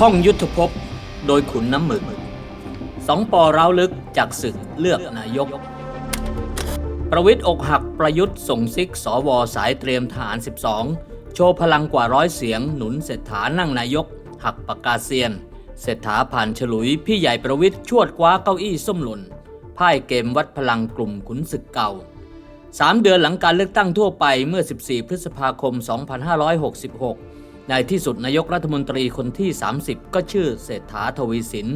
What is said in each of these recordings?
ท่องยุทธภพโดยขุนน้ำหมึกสองปอร้าวลึกจากศึกเลือกนายก ประวิทย์อกหักประยุทธ์ส่งซิกสวสายเตรียมทหาร 12 โชว์พลังกว่าร้อยเสียงหนุนเศรษฐานั่งนายก หักปากกาเซียน เศรษฐาผ่านฉลุยพี่ใหญ่ประวิทย์ชวดคว้าเก้าอี้ส้มหล่นพ่ายเกมวัดพลังกลุ่มขุนศึกเก่าสามเดือนหลังการเลือกตั้งทั่วไปเมื่อ 14 พฤษภาคม 2566 ในที่สุดนายกรัฐมนตรีคนที่ 30 ก็ชื่อเศรษฐาทวีสิน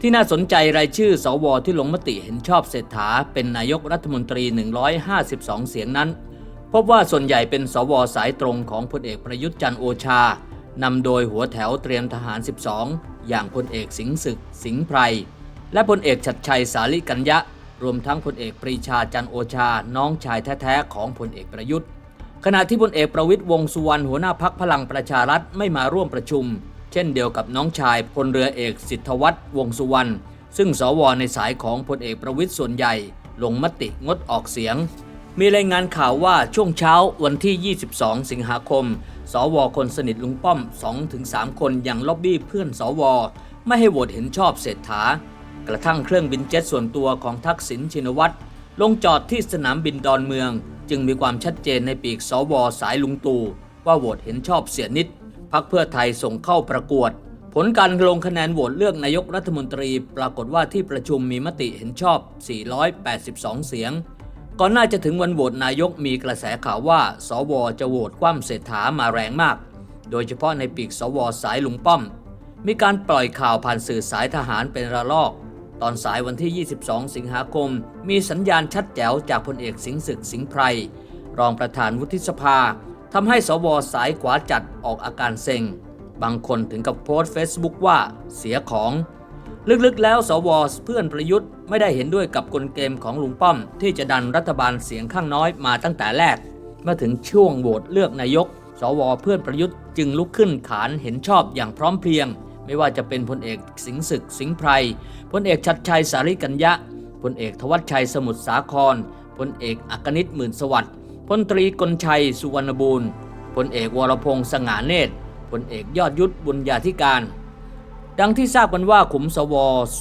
ที่น่าสนใจรายชื่อสวที่ลงมติเห็นชอบเศรษฐาเป็นนายกรัฐมนตรี 152 เสียงนั้น พบว่าส่วนใหญ่เป็นสวสายตรงของพลเอกประยุทธ์จันโอชานำโดยหัวแถวเตรียมทหาร 12 อย่างพลเอกสิงห์ศึก สิงห์ไพร และพลเอกชัดชัยสาลิกัญญะ รวมทั้งพลเอกปรีชาจันโอชาน้องชายแท้ๆของพลเอกประยุทธ์ ขณะที่พลเอกประวิตยวงสุวรรณหัวหน้าพักพลังประชารัฐไม่มาร่วมประชุม เช่นเดียวกับน้องชายพลเรือเอกสิทธวัฒน์วงสุวรรณซึ่งสวในสายของพลเอกประวิตยส่วนใหญ่ ลงมติงดออกเสียง มีรายงานข่าวว่าช่วงเช้าวันที่ 22 สิงหาคม สวคนสนิทลุงป้อม 2-3 คนยังล็อบบี้เพื่อนสว ไม่ให้โหวตเห็นชอบเศรษฐากระทั่งเครื่องบินเจ็ตส่วนตัวของทักษิณชินวัตรลงจอดที่สนามบินดอนเมือง จึงมีความชัดเจนในปีกสวสายลุงตู่ว่าโหวตเห็นชอบเสียนิดพักเพื่อไทยส่งเข้าประกวด ผลการลงคะแนนโหวตเลือกนายกรัฐมนตรีปรากฏว่าที่ประชุมมีมติเห็นชอบ 482 เสียง ก่อนหน้าจะถึงวันโหวตนายกมีกระแสข่าวว่า สวจะโหวตคว่ำเศรษฐามาแรงมาก โดยเฉพาะในปีกสวสายลุงป้อม มีการปล่อยข่าวผ่านสื่อสายทหารเป็นระลอก ตอนสายวันที่ 22 สิงหาคม มีสัญญาณชัดแจ๋วจากพลเอกสิงห์ศึกสิงห์ไพร รองประธานวุฒิสภาทำให้สวสายขวาจัดออกอาการเซ็ง บางคนถึงกับโพสต์เฟซบุ๊กว่าเสียของ ลึกๆแล้วสวเพื่อนประยุทธ์ไม่ได้เห็นด้วยกับกลเกมของลุงป้อม ที่จะดันรัฐบาลเสียงข้างน้อยมาตั้งแต่แรก เมื่อถึงช่วงโหวตเลือกนายก สวเพื่อนประยุทธ์จึงลุกขึ้นขานเห็นชอบอย่างพร้อมเพรียง ไม่ว่าจะเป็นพลเอกสิงห์ศึกสิงห์ไพรพลเอกชัดชัยสาริกัญญะพลเอกทวัชชัยสมุทรสาครพลเอกอักนิตหมื่นสวัสดิ์พลตรีกลชัยสุวรรณบูรณ์พลเอกวรพงษ์สง่าเนตรพลเอกยอดยุทธบุญญาธิการ ดังที่ทราบกันว่าขุมสว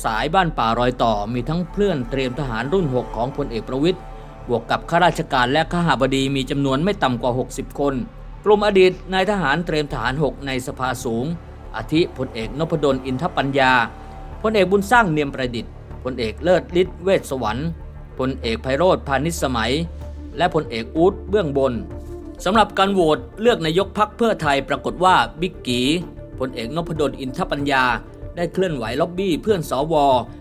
สายบ้านป่ารอยต่อมีทั้งเพื่อนเตรียมทหารรุ่น 6 ของพลเอกประวิทย์บวกกับข้าราชการและข้าบดีมีจำนวนไม่ต่ำกว่า 60 คน กลุ่มอดีตนายทหารเตรียมทหาร 6 ในสภาสูง อาทิพลเอกนพดลอินทปัญญาพลเอกบุญสร้างเนียมประดิษฐ์พลเอกเลิศฤทธิ์เวชสวรรค์พลเอกไพโรธพานิชสมัย และพลเอกอู๊ดเบื้องบนสำหรับการโหวตเลือกนายกพักเพื่อไทยปรากฏว่าบิ๊กกีพลเอกนพดลอินทปัญญา ได้เคลื่อนไหวล็อบบี้เพื่อนสว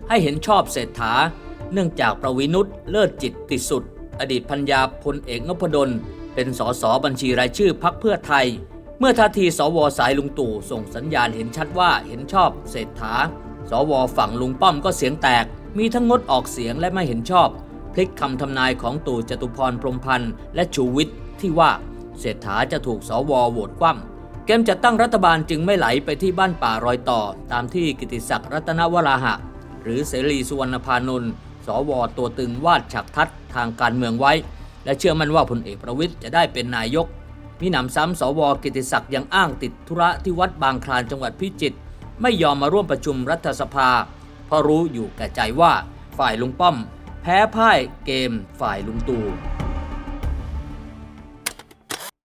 ให้เห็นชอบเศรษฐา เนื่องจากประวินุตเลิศจิตติสุด อดีตพัญญาพลเอกนพดลเป็นสสบัญชีรายชื่อพักเพื่อไทย มื่อท่าทีสวสายลุงตู่ส่งสัญญาณเห็นชัดว่าเห็นชอบเศรษฐา สวฝั่งลุงป้อมก็เสียงแตก มีทั้งงดออกเสียงและไม่เห็นชอบ พลิกคำทำนายของตู่จตุพรพรมพันธ์และชูวิทย์ที่ว่าเศรษฐาจะถูกสวโหวตคว่ำเกมจัดตั้งรัฐบาลจึงไม่ไหลไปที่บ้านป่ารอยต่อ ตามที่กิติศักดิ์รัตนวราหะ หรือเสรีสุวรรณพานนท์สวตัวตึงวาดฉากทัดทางการเมืองไว้ และเชื่อมั่นว่าพลเอกประวิทย์จะได้เป็นนายก มีหนำซ้ำสวกิติศักดิ์ยังอ้างติดธุระที่วัดบางคลานจังหวัดพิจิตรไม่ยอมมาร่วมประชุมรัฐสภา เพราะรู้อยู่แก่ใจว่าฝ่ายลุงป้อม แพ้พ่ายเกมฝ่ายลุงตู่